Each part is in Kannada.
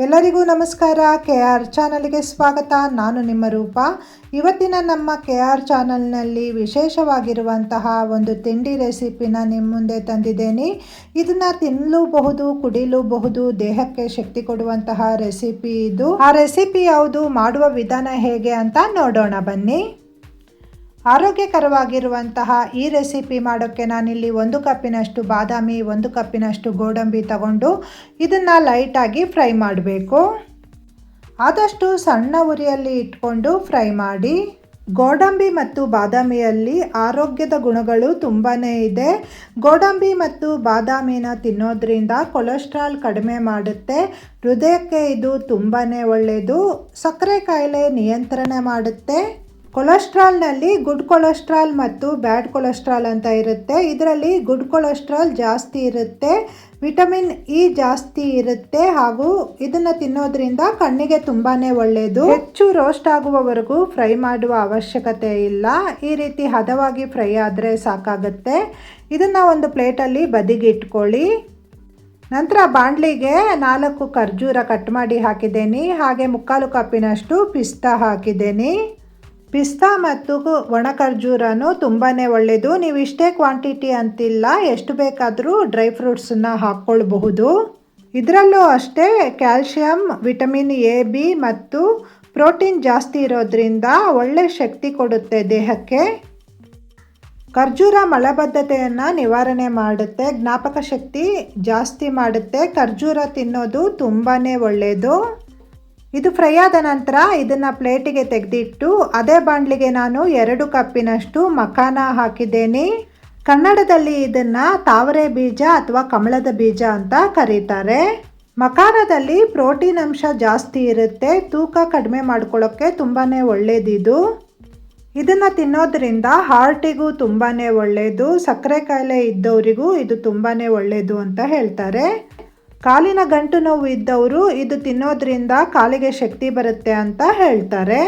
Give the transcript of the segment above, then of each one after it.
ಎಲ್ಲರಿಗೂ ನಮಸ್ಕಾರ. ಕೆ ಆರ್ ಚಾನಲ್ಗೆ ಸ್ವಾಗತ. ನಾನು ನಿಮ್ಮ ರೂಪ. ಇವತ್ತಿನ ನಮ್ಮ ಕೆ ಆರ್ ಚಾನಲ್ನಲ್ಲಿ ವಿಶೇಷವಾಗಿರುವಂತಹ ಒಂದು ತಿಂಡಿ ರೆಸಿಪಿನ ನಿಮ್ಮ ಮುಂದೆ ತಂದಿದ್ದೇನೆ. ಇದನ್ನು ತಿನ್ನಲೂಬಹುದು ಕುಡಿಲೂಬಹುದು, ದೇಹಕ್ಕೆ ಶಕ್ತಿ ಕೊಡುವಂತಹ ರೆಸಿಪಿ ಇದು. ಆ ರೆಸಿಪಿ ಯಾವುದು, ಮಾಡುವ ವಿಧಾನ ಹೇಗೆ ಅಂತ ನೋಡೋಣ. ಬನ್ನಿ. ಆರೋಗ್ಯಕರವಾಗಿರುವಂತಹ ಈ ರೆಸಿಪಿ ಮಾಡೋಕ್ಕೆ ನಾನಿಲ್ಲಿ ಒಂದು ಕಪ್ಪಿನಷ್ಟು ಬಾದಾಮಿ, ಒಂದು ಕಪ್ಪಿನಷ್ಟು ಗೋಡಂಬಿ ತಗೊಂಡು ಇದನ್ನು ಲೈಟಾಗಿ ಫ್ರೈ ಮಾಡಬೇಕು. ಆದಷ್ಟು ಸಣ್ಣ ಉರಿಯಲ್ಲಿ ಇಟ್ಕೊಂಡು ಫ್ರೈ ಮಾಡಿ. ಗೋಡಂಬಿ ಮತ್ತು ಬಾದಾಮಿಯಲ್ಲಿ ಆರೋಗ್ಯದ ಗುಣಗಳು ತುಂಬಾ ಇದೆ. ಗೋಡಂಬಿ ಮತ್ತು ಬಾದಾಮಿನ ತಿನ್ನೋದ್ರಿಂದ ಕೊಲೆಸ್ಟ್ರಾಲ್ ಕಡಿಮೆ ಮಾಡುತ್ತೆ. ಹೃದಯಕ್ಕೆ ಇದು ತುಂಬಾ ಒಳ್ಳೆಯದು ಸಕ್ಕರೆ ಕಾಯಿಲೆ ನಿಯಂತ್ರಣ ಮಾಡುತ್ತೆ. ಕೊಲೆಸ್ಟ್ರಾಲ್ನಲ್ಲಿ ಗುಡ್ ಕೊಲೆಸ್ಟ್ರಾಲ್ ಮತ್ತು ಬ್ಯಾಡ್ ಕೊಲೆಸ್ಟ್ರಾಲ್ ಅಂತ ಇರುತ್ತೆ. ಇದರಲ್ಲಿ ಗುಡ್ ಕೊಲೆಸ್ಟ್ರಾಲ್ ಜಾಸ್ತಿ ಇರುತ್ತೆ, ವಿಟಮಿನ್ ಇ ಜಾಸ್ತಿ ಇರುತ್ತೆ ಹಾಗೂ ಇದನ್ನು ತಿನ್ನೋದ್ರಿಂದ ಕಣ್ಣಿಗೆ ತುಂಬಾ ಒಳ್ಳೆಯದು ಹೆಚ್ಚು ರೋಸ್ಟ್ ಆಗುವವರೆಗೂ ಫ್ರೈ ಮಾಡುವ ಅವಶ್ಯಕತೆ ಇಲ್ಲ. ಈ ರೀತಿ ಹದವಾಗಿ ಫ್ರೈ ಆದರೆ ಸಾಕಾಗುತ್ತೆ. ಇದನ್ನು ಒಂದು ಪ್ಲೇಟಲ್ಲಿ ಬದಿಗೆ ಇಟ್ಕೊಳ್ಳಿ ನಂತರ ಬಾಣಲಿಗೆ ನಾಲ್ಕು ಖರ್ಜೂರ ಕಟ್ ಮಾಡಿ ಹಾಕಿದ್ದೀನಿ. ಹಾಗೆ ಮುಕ್ಕಾಲು ಕಪ್ಪಿನಷ್ಟು ಪಿಸ್ತಾ ಹಾಕಿದ್ದೇನೆ. ಪಿಸ್ತಾ ಮತ್ತು ಒಣ ಖರ್ಜೂರನು ತುಂಬಾ ಒಳ್ಳೆಯದು. ನೀವು ಇಷ್ಟೇ ಕ್ವಾಂಟಿಟಿ ಅಂತಿಲ್ಲ. ಎಷ್ಟು ಬೇಕಾದರೂ ಡ್ರೈ ಫ್ರೂಟ್ಸನ್ನ ಹಾಕ್ಕೊಳ್ಬಹುದು. ಇದರಲ್ಲೂ ಅಷ್ಟೇ ಕ್ಯಾಲ್ಶಿಯಂ, ವಿಟಮಿನ್ ಎ, ಬಿ ಮತ್ತು ಪ್ರೋಟೀನ್ ಜಾಸ್ತಿ ಇರೋದ್ರಿಂದ ಒಳ್ಳೆ ಶಕ್ತಿ ಕೊಡುತ್ತೆ ದೇಹಕ್ಕೆ. ಖರ್ಜೂರ ಮಲಬದ್ಧತೆಯನ್ನು ನಿವಾರಣೆ ಮಾಡುತ್ತೆ. ಜ್ಞಾಪಕ ಶಕ್ತಿ ಜಾಸ್ತಿ ಮಾಡುತ್ತೆ. ಖರ್ಜೂರ ತಿನ್ನೋದು ತುಂಬಾ ಒಳ್ಳೆಯದು. ಇದು ಫ್ರೈ ಆದ ನಂತರ ಇದನ್ನು ಪ್ಲೇಟಿಗೆ ತೆಗೆದಿಟ್ಟು ಅದೇ ಬಾಣಲಿಗೆ ನಾನು ಎರಡು ಕಪ್ಪಿನಷ್ಟು ಮಖಾನ ಹಾಕಿದ್ದೇನೆ. ಕನ್ನಡದಲ್ಲಿ ಇದನ್ನು ತಾವರೆ ಬೀಜ ಅಥವಾ ಕಮಲದ ಬೀಜ ಅಂತ ಕರೀತಾರೆ. ಮಖಾನದಲ್ಲಿ ಪ್ರೋಟೀನ್ ಅಂಶ ಜಾಸ್ತಿ ಇರುತ್ತೆ. ತೂಕ ಕಡಿಮೆ ಮಾಡ್ಕೊಳ್ಳೋಕ್ಕೆ ತುಂಬಾ ಒಳ್ಳೆಯದಿದು ಇದನ್ನು ತಿನ್ನೋದ್ರಿಂದ ಹಾರ್ಟಿಗೂ ತುಂಬಾ ಒಳ್ಳೆಯದು ಸಕ್ಕರೆ ಕಾಯಿಲೆ ಇದ್ದವರಿಗೂ ಇದು ತುಂಬಾ ಒಳ್ಳೆಯದು ಅಂತ ಹೇಳ್ತಾರೆ. ಕಾಲಿನ ಗಂಟು ನೋವು ಇದ್ದವರು ಇದು ತಿನ್ನೋದ್ರಿಂದ ಕಾಲಿಗೆ ಶಕ್ತಿ ಬರುತ್ತೆ ಅಂತ ಹೇಳ್ತಾರೆ.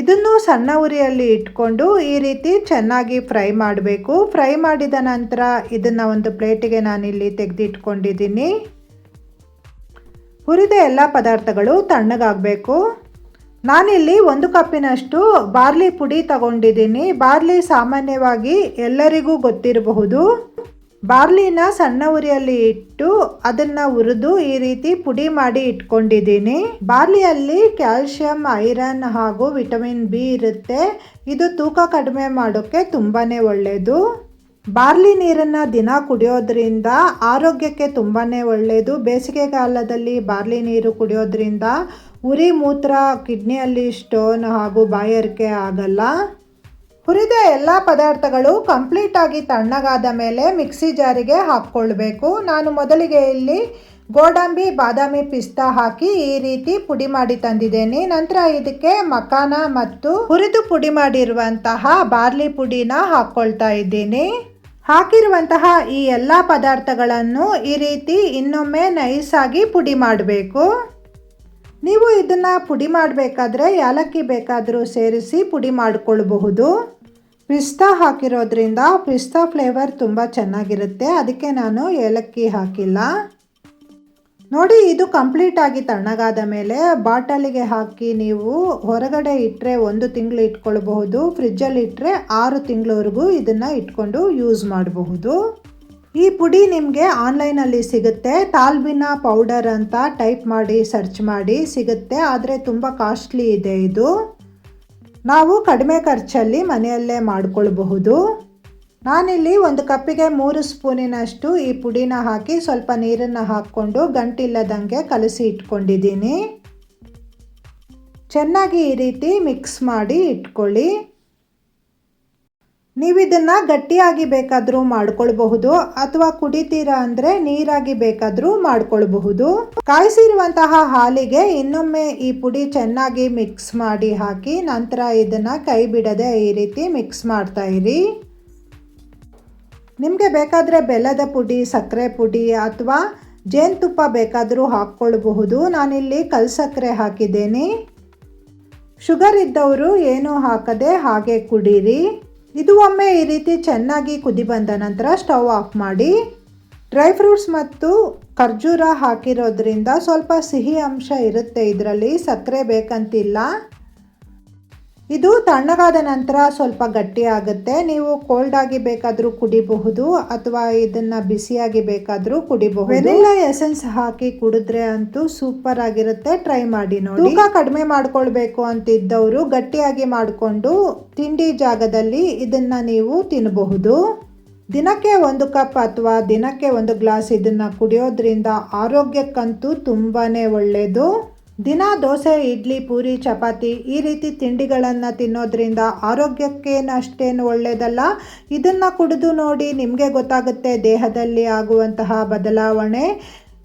ಇದನ್ನು ಸಣ್ಣ ಉರಿಯಲ್ಲಿ ಇಟ್ಕೊಂಡು ಈ ರೀತಿ ಚೆನ್ನಾಗಿ ಫ್ರೈ ಮಾಡಬೇಕು. ಫ್ರೈ ಮಾಡಿದ ನಂತರ ಇದನ್ನು ಒಂದು ಪ್ಲೇಟಿಗೆ ನಾನಿಲ್ಲಿ ತೆಗೆದಿಟ್ಕೊಂಡಿದ್ದೀನಿ. ಹುರಿದ ಎಲ್ಲ ಪದಾರ್ಥಗಳು ತಣ್ಣಗಾಗಬೇಕು. ನಾನಿಲ್ಲಿ ಒಂದು ಕಪ್ಪಿನಷ್ಟು ಬಾರ್ಲಿ ಪುಡಿ ತಗೊಂಡಿದ್ದೀನಿ. ಬಾರ್ಲಿ ಸಾಮಾನ್ಯವಾಗಿ ಎಲ್ಲರಿಗೂ ಗೊತ್ತಿರಬಹುದು. ಬಾರ್ಲಿನ ಸಣ್ಣ ಉರಿಯಲ್ಲಿ ಇಟ್ಟು ಅದನ್ನ ಹುರಿದು ಈ ರೀತಿ ಪುಡಿ ಮಾಡಿ ಇಟ್ಕೊಂಡಿದ್ದೀನಿ. ಬಾರ್ಲಿಯಲ್ಲಿ ಕ್ಯಾಲ್ಶಿಯಂ, ಐರನ್ ಹಾಗೂ ವಿಟಮಿನ್ ಬಿ ಇರುತ್ತೆ. ಇದು ತೂಕ ಕಡಿಮೆ ಮಾಡೋಕ್ಕೆ ತುಂಬಾ ಒಳ್ಳೆಯದು ಬಾರ್ಲಿ ನೀರನ್ನು ದಿನ ಕುಡಿಯೋದ್ರಿಂದ ಆರೋಗ್ಯಕ್ಕೆ ತುಂಬಾ ಒಳ್ಳೆಯದು ಬೇಸಿಗೆಗಾಲದಲ್ಲಿ ಬಾರ್ಲಿ ನೀರು ಕುಡಿಯೋದ್ರಿಂದ ಉರಿ ಮೂತ್ರ, ಕಿಡ್ನಿಯಲ್ಲಿ ಸ್ಟೋನ್ ಹಾಗೂ ಬಾಯಾರಿಕೆ ಆಗಲ್ಲ. ಹುರಿದ ಎಲ್ಲ ಪದಾರ್ಥಗಳು ಕಂಪ್ಲೀಟಾಗಿ ತಣ್ಣಗಾದ ಮೇಲೆ ಮಿಕ್ಸಿ ಜಾರಿಗೆ ಹಾಕ್ಕೊಳ್ಬೇಕು. ನಾನು ಮೊದಲಿಗೆ ಇಲ್ಲಿ ಗೋಡಂಬಿ, ಬಾದಾಮಿ ಪಿಸ್ತಾ ಹಾಕಿ ಈ ರೀತಿ ಪುಡಿ ಮಾಡಿ ತಂದಿದ್ದೇನೆ. ನಂತರ ಇದಕ್ಕೆ ಮಕಾನ ಮತ್ತು ಹುರಿದು ಪುಡಿ ಮಾಡಿರುವಂತಹ ಬಾರ್ಲಿ ಪುಡಿನ ಹಾಕ್ಕೊಳ್ತಾ ಇದ್ದೀನಿ. ಹಾಕಿರುವಂತಹ ಈ ಎಲ್ಲ ಪದಾರ್ಥಗಳನ್ನು ಈ ರೀತಿ ಇನ್ನೊಮ್ಮೆ ನೈಸಾಗಿ ಪುಡಿ ಮಾಡಬೇಕು. ನೀವು ಇದನ್ನು ಪುಡಿ ಮಾಡಬೇಕಾದ್ರೆ ಏಲಕ್ಕಿ ಬೇಕಾದರೂ ಸೇರಿಸಿ ಪುಡಿ ಮಾಡಿಕೊಳ್ಬಹುದು. ಪಿಸ್ತಾ ಹಾಕಿರೋದ್ರಿಂದ ಪಿಸ್ತಾ ಫ್ಲೇವರ್ ತುಂಬ ಚೆನ್ನಾಗಿರುತ್ತೆ. ಅದಕ್ಕೆ ನಾನು ಏಲಕ್ಕಿ ಹಾಕಿಲ್ಲ. ನೋಡಿ, ಇದು ಕಂಪ್ಲೀಟಾಗಿ ತಣ್ಣಗಾದ ಮೇಲೆ ಬಾಟಲಿಗೆ ಹಾಕಿ ನೀವು ಹೊರಗಡೆ ಇಟ್ಟರೆ ಒಂದು ತಿಂಗಳು ಇಟ್ಕೊಳ್ಬಹುದು. ಫ್ರಿಜ್ಜಲ್ಲಿ ಇಟ್ಟರೆ ಆರು ತಿಂಗಳವರೆಗೂ ಇದನ್ನು ಇಟ್ಕೊಂಡು ಯೂಸ್ ಮಾಡಬಹುದು. ಈ ಪುಡಿ ನಿಮಗೆ ಆನ್ಲೈನಲ್ಲಿ ಸಿಗುತ್ತೆ. ತಾಲ್ಬಿನ ಪೌಡರ್ ಅಂತ ಟೈಪ್ ಮಾಡಿ, ಸರ್ಚ್ ಮಾಡಿ ಸಿಗುತ್ತೆ. ಆದರೆ ತುಂಬ ಕಾಸ್ಟ್ಲಿ ಇದೆ ಇದು. ನಾವು ಕಡಿಮೆ ಖರ್ಚಲ್ಲಿ ಮನೆಯಲ್ಲೇ ಮಾಡಿಕೊಳ್ಬಹುದು. ನಾನಿಲ್ಲಿ ಒಂದು ಕಪ್ಪಿಗೆ ಮೂರು ಸ್ಪೂನಿನಷ್ಟು ಈ ಪುಡಿನ ಹಾಕಿ ಸ್ವಲ್ಪ ನೀರನ್ನು ಹಾಕ್ಕೊಂಡು ಗಂಟಿಲ್ಲದಂಗೆ ಕಲಸಿ ಇಟ್ಕೊಂಡಿದ್ದೀನಿ. ಚೆನ್ನಾಗಿ ಈ ರೀತಿ ಮಿಕ್ಸ್ ಮಾಡಿ ಇಟ್ಕೊಳ್ಳಿ. ನೀವು ಇದನ್ನು ಗಟ್ಟಿಯಾಗಿ ಬೇಕಾದರೂ ಮಾಡ್ಕೊಳ್ಬಹುದು ಅಥವಾ ಕುಡಿತೀರಾ ಅಂದರೆ ನೀರಾಗಿ ಬೇಕಾದರೂ ಮಾಡ್ಕೊಳ್ಬಹುದು. ಕಾಯಿಸಿರುವಂತಹ ಹಾಲಿಗೆ ಇನ್ನೊಮ್ಮೆ ಈ ಪುಡಿ ಚೆನ್ನಾಗಿ ಮಿಕ್ಸ್ ಮಾಡಿ ಹಾಕಿ ನಂತರ ಇದನ್ನು ಕೈ ಬಿಡದೆ ಈ ರೀತಿ ಮಿಕ್ಸ್ ಮಾಡ್ತಾ ಇರಿ. ನಿಮಗೆ ಬೇಕಾದರೆ ಬೆಲ್ಲದ ಪುಡಿ, ಸಕ್ಕರೆ ಪುಡಿ ಅಥವಾ ಜೇನುತುಪ್ಪ ಬೇಕಾದರೂ ಹಾಕ್ಕೊಳ್ಬಹುದು. ನಾನಿಲ್ಲಿ ಕಲ್ಸಕ್ಕರೆ ಹಾಕಿದ್ದೇನೆ. ಶುಗರ್ ಇದ್ದವರು ಏನೂ ಹಾಕದೆ ಹಾಗೆ ಕುಡೀರಿ. ಇದು ಒಮ್ಮೆ ಈ ರೀತಿ ಚೆನ್ನಾಗಿ ಕುದಿ ಬಂದ ನಂತರ ಸ್ಟವ್ ಆಫ್ ಮಾಡಿ ಡ್ರೈ ಫ್ರೂಟ್ಸ್ ಮತ್ತು ಖರ್ಜೂರ ಹಾಕಿರೋದ್ರಿಂದ ಸ್ವಲ್ಪ ಸಿಹಿ ಅಂಶ ಇರುತ್ತೆ. ಇದರಲ್ಲಿ ಸಕ್ಕರೆ ಬೇಕಂತಿಲ್ಲ. ಇದು ತಣ್ಣಗಾದ ನಂತರ ಸ್ವಲ್ಪ ಗಟ್ಟಿ ಆಗುತ್ತೆ. ನೀವು ಕೋಲ್ಡ್ ಆಗಿ ಬೇಕಾದರೂ ಕುಡಿಬಹುದು ಅಥವಾ ಇದನ್ನ ಬಿಸಿಯಾಗಿ ಬೇಕಾದರೂ ಕುಡಿಬಹುದು. ವೆನಿಲಾ ಎಸೆನ್ಸ್ ಹಾಕಿ ಕುಡಿದ್ರೆ ಅಂತೂ ಸೂಪರ್ ಆಗಿರುತ್ತೆ. ಟ್ರೈ ಮಾಡಿ ನೋಡಿ. ತೂಕ ಕಡಿಮೆ ಮಾಡ್ಕೊಳ್ಬೇಕು ಅಂತಿದ್ದವರು ಗಟ್ಟಿಯಾಗಿ ಮಾಡಿಕೊಂಡು ತಿಂಡಿ ಜಾಗದಲ್ಲಿ ಇದನ್ನ ನೀವು ತಿನ್ನಬಹುದು ದಿನಕ್ಕೆ ಒಂದು ಕಪ್ ಅಥವಾ ದಿನಕ್ಕೆ ಒಂದು ಗ್ಲಾಸ್ ಇದನ್ನ ಕುಡಿಯೋದ್ರಿಂದ ಆರೋಗ್ಯಕ್ಕಂತೂ ತುಂಬಾನೇ ಒಳ್ಳೆಯದು ದಿನ ದೋಸೆ, ಇಡ್ಲಿ, ಪೂರಿ, ಚಪಾತಿ ಈ ರೀತಿ ತಿಂಡಿಗಳನ್ನು ತಿನ್ನೋದ್ರಿಂದ ಆರೋಗ್ಯಕ್ಕೇನು ಅಷ್ಟೇನು ಒಳ್ಳೆಯದಲ್ಲ ಇದನ್ನು ಕುಡಿದು ನೋಡಿ ನಿಮಗೆ ಗೊತ್ತಾಗುತ್ತೆ ದೇಹದಲ್ಲಿ ಆಗುವಂತಹ ಬದಲಾವಣೆ.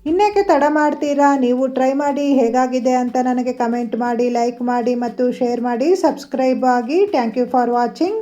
ಇನ್ನೇಕೆ ತಡ ಮಾಡ್ತೀರಾ? ನೀವು ಟ್ರೈ ಮಾಡಿ ಹೇಗಾಗಿದೆ ಅಂತ ನನಗೆ ಕಮೆಂಟ್ ಮಾಡಿ, ಲೈಕ್ ಮಾಡಿ ಮತ್ತು ಶೇರ್ ಮಾಡಿ. ಸಬ್ಸ್ಕ್ರೈಬ್ ಆಗಿ ಥ್ಯಾಂಕ್ ಯು ಫಾರ್ ವಾಚಿಂಗ್.